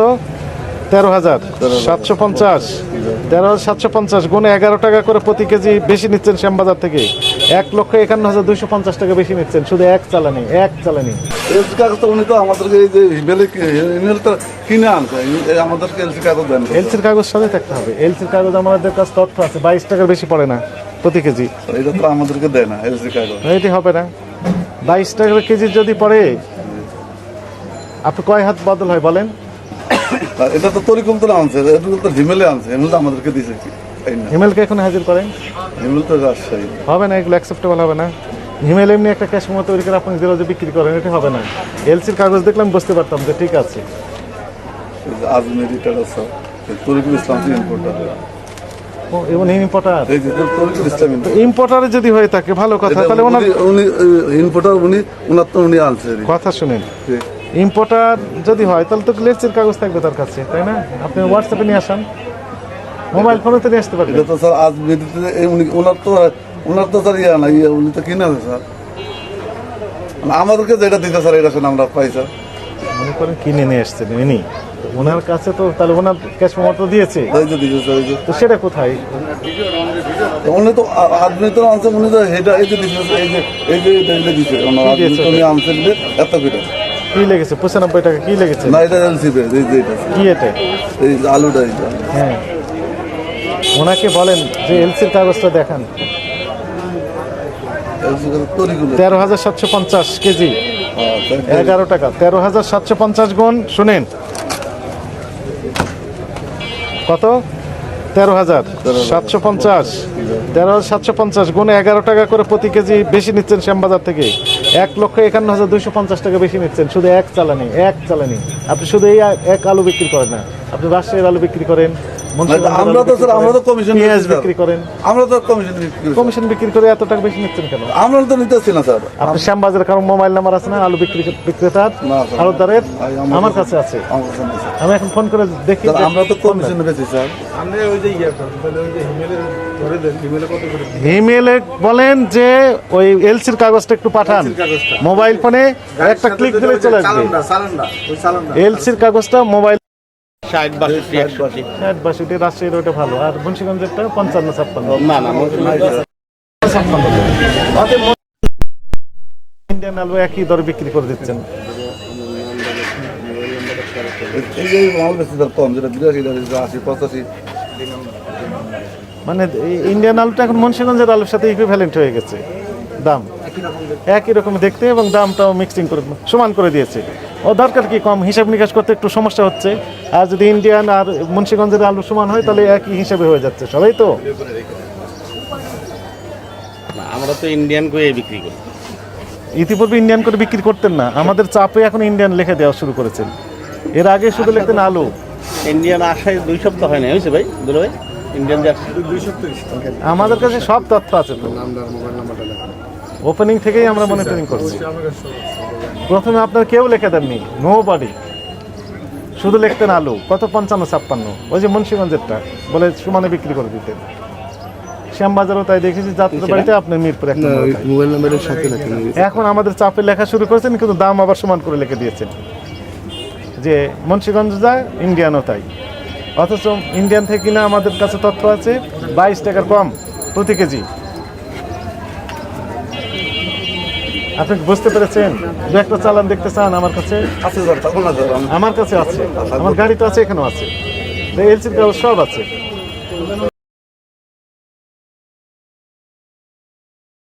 কত তেরো হাজার সাতশো পঞ্চাশ। তেরো হাজার সাতশো পঞ্চাশ গুণে এগারো টাকা করে প্রতি কেজি বেশি নিচ্ছেন শ্যামবাজার থেকে। এক লক্ষ একান্ন হাজার দুইশো পঞ্চাশ টাকা বেশি নিচ্ছেন। শুধু এক চালানি এক চালানি। এলসি কাগজ তো উনি তো আমাদেরকে এই যে ইমেলে কিনে আনছে। আমাদেরকে এলসি কাগজ দেন। এলসির কাগজ সাথে থাকতে হবে। এলসির কাগজ আমাদের কাছে তথ্য আছে। বাইশ টাকার বেশি পড়ে না প্রতি কেজি। এটা তো আমাদেরকে দেয় না এলসি কাগজ। এটি হবে না। বাইশ টাকা কেজি যদি পড়ে আপনি কয় হাত বদল হয় বলেন? এটা তো তরিকম তো আনছে এটা তো হিমেলে আনছে হিমেল তো আমাদেরকে না। হিমেলকে এখন হাজির করেন? হিমেল তো রাজশাহী। হবে না এগুলো অ্যাকসেপ্টেবল হবে না। হিমেল এমনি একটা ক্যাশ মতো তৈরি করে আপনি যে বিক্রি করেন এটা হবে না। এলসির কাগজ দেখলাম বুঝতে পারতাম যে ঠিক আছে। আজমেরি টেরাসা তরিকুল ইসলাম ইম্পোর্টার ও এবং ইম্পোর্টার তরিকুল ইসলাম ইম্পোর্টারে যদি হয়ে থাকে ভালো কথা। তাহলে উনি- ইম্পোর্টার উনি ওনার তো উনি আনছে। কথা শুনেন। ইম্পোর্টার যদি হয় তাহলে তো লেটসের কাগজ থাকবে তার কাছে তাই না? আপনি হোয়াটসঅ্যাপে নিয়ে আসেন। মোবাইল ফোনে তো নিয়ে আসতে পারবেন। এটা তো স্যার উনি ওনার তো ওনার তো স্যার ইয়া না ইয়ে উনি তো কিনে স্যার। মানে আমাদেরকে যেটা দিতে স্যার এটা শুনে আমরা পাই স্যার। মনে করেন কিনে নিয়ে আসছেন ইনি। ওনার কাছে তো তাহলে ওনার ক্যাশ তো দিয়েছে। তো সেটা কোথায়? উনি তো আদমি তো আনছে উনি তো এটা এই যে দিছে এই যে এই যে এটা যে এত করে। কি লেগেছে? পঁচানব্বই টাকা কি লেগেছে? না এটা কি এটা? এই আলুটা হ্যাঁ। ওনাকে বলেন যে এলসির কাগজটা দেখান। তেরো হাজার সাতশো পঞ্চাশ কেজি। এগারো টাকা। তেরো হাজার সাতশো পঞ্চাশ গুণ শুনেন। কত? তেরো হাজার। সাতশো পঞ্চাশ। তেরো হাজার সাতশো পঞ্চাশ গুণে এগারো টাকা করে প্রতি কেজি বেশি নিচ্ছেন শ্যামবাজার থেকে। এক লক্ষ একান্ন হাজার দুইশো পঞ্চাশ টাকা বেশি নিচ্ছেন। শুধু এক চালানি এক চালানি। আপনি শুধু এই এক আলু বিক্রি করেন না। আপনি রাজশাহীর আলু বিক্রি করেন আমরা তো স্যার আমরা তো কমিশন পেঁয়াজ বিক্রি করেন। আমরা তো কমিশন কমিশন বিক্রি করে এত টাকা বেশি নিচ্ছেন কেন? আমরা তো নিতেছি না স্যার। আপনি শ্যামবাজার কারণ মোবাইল নাম্বার আছে না? আলু বিক্রি বিক্রেতার আলুদারের আমার আমার কাছে- কাছে আছে। আমার কাছে নেই, স্যার। আমি এখন ফোন করে দেখি আমরা তো কমিশন বেশি স্যার। ইমেলে বলেন যে ওই এলসির কাগজটা একটু পাঠান। মোবাইল ফোনে একটা ক্লিক দিলে চলে আসবে। এলসির কাগজটা মোবাইল ষাট বাষট্টি একষট্টি ষাট বাষট্টি রাজশাহীর ওটা ভালো। আর মুন্সিগঞ্জেরটা পঞ্চান্ন ছাপ্পান্ন। না না ছাপ্পান্ন। ইন্ডিয়ান আলু একই দরে বিক্রি করে দিচ্ছেন। মানে এই ইন্ডিয়ান আলুটা এখন মুন্সিগঞ্জের আলুর সাথে ইকুইভ্যালেন্ট হয়ে গেছে। দাম। একই রকম দেখতে এবং দামটাও মিক্সিং করে সমান করে দিয়েছে। ও দরকার কি কম? হিসাব নিকাশ করতে একটু সমস্যা হচ্ছে। আর যদি ইন্ডিয়ান আর মুন্সিগঞ্জের আলু সমান হয় তাহলে একই হিসাবে হয়ে যাচ্ছে। সবাই তো? আমরা তো ইন্ডিয়ান করে বিক্রি করি। ইতিপূর্বে ইন্ডিয়ান করে বিক্রি করতেন না। আমাদের চাপে এখন ইন্ডিয়ান লিখে দেওয়া শুরু করেছেন। এর আগে শুধু লিখতেন আলু। ইন্ডিয়ান আসায় দুই সপ্তাহ হয় না হয়েছে ভাই? দুলো ভাই? ইন্ডিয়ান যাচ্ছে আমাদের কাছে সব তথ্য আছে তো। ওপেনিং থেকেই আমরা মনিটরিং করছি। প্রথমে আপনার কেউ লিখে দেননি। নো বডি শুধু লিখতেন আলু কত পঞ্চান্ন ছাপ্পান্ন। ওই যে মুন্সিগঞ্জেরটা বলে সমানে বিক্রি করে দিতেন। শ্যামবাজারও তাই দেখেছি যাত্রা বাড়িতে আপনার মিরপুর। মোবাইল নাম্বারের সাথে এখন আমাদের চাপে লেখা শুরু করেছেন কিন্তু দাম আবার সমান করে লিখে দিয়েছেন। যে মুন্সিগঞ্জ যায় ইন্ডিয়ানও তাই। অথচ ইন্ডিয়ান থেকে কিনা আমাদের কাছে তথ্য আছে বাইশ টাকার কম প্রতি কেজি। আপনি বুঝতে পেরেছেন? দু একটা চালান দেখতে চান আমার কাছে? আছে আমার কাছে আছে। আমার গাড়ি তো আছে এখানেও আছে। এলসির কাগজ সব আছে।